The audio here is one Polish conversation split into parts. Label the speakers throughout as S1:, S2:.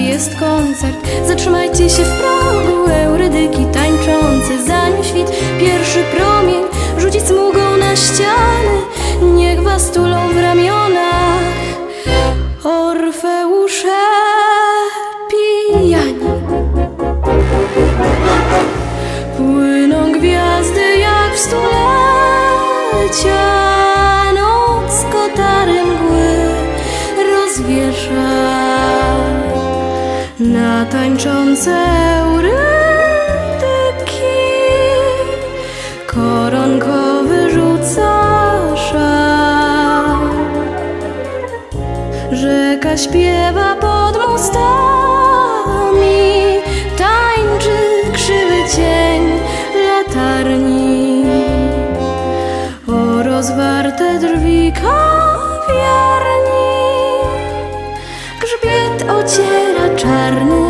S1: jest koncert. Zatrzymajcie się w progu Eurydyki tańczące Zanim świt Na tańczące eurytyki Koronkowy rzuca szal Rzeka śpiewa pod mostami, tańczy krzywy cień latarni. O rozwarte drzwi kawiarni, ociera czarny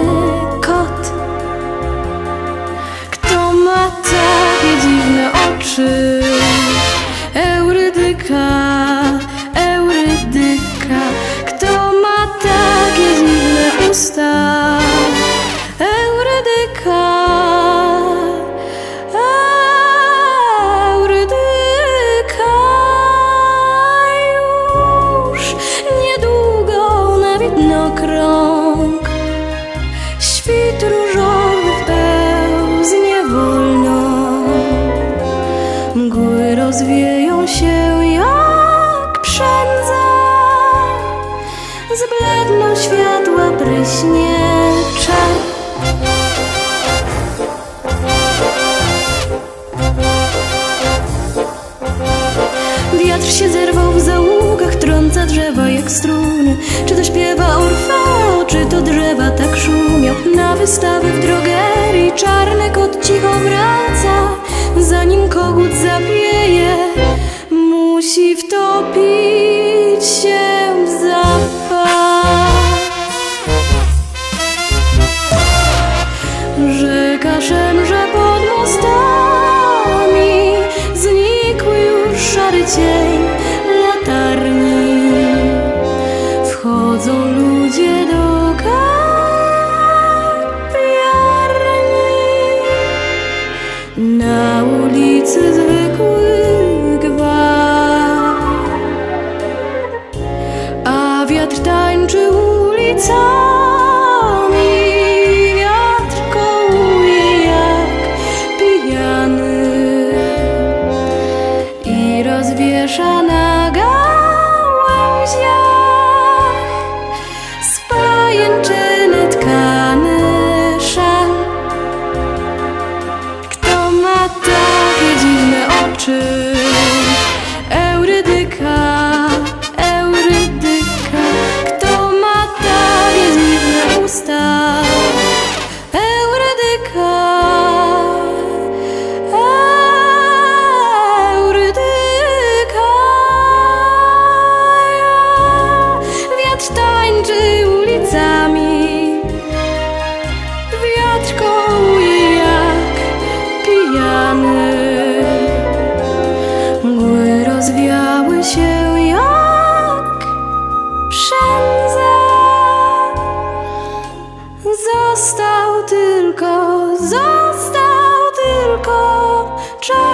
S1: rozwieją się jak przędza Zbledną światła pryśnie Wiatr się zerwał w załugach, trąca drzewa jak struny. Czy to śpiewa Orfeo, czy to drzewa tak szumią? Na wystawy w drogerii czarny kot cicho wraca, zanim kogut zapieje, musi wtopić się w zapach. Rzeka szemrze pod mostami Znikł już szary cień latarni Na ulicy zwykły gwar. A wiatr tańczy ulicami, wiatr kołuje jak pijany. I rozwiesza pijany Mgły rozwiały się jak przędza. Został tylko, został tylko czas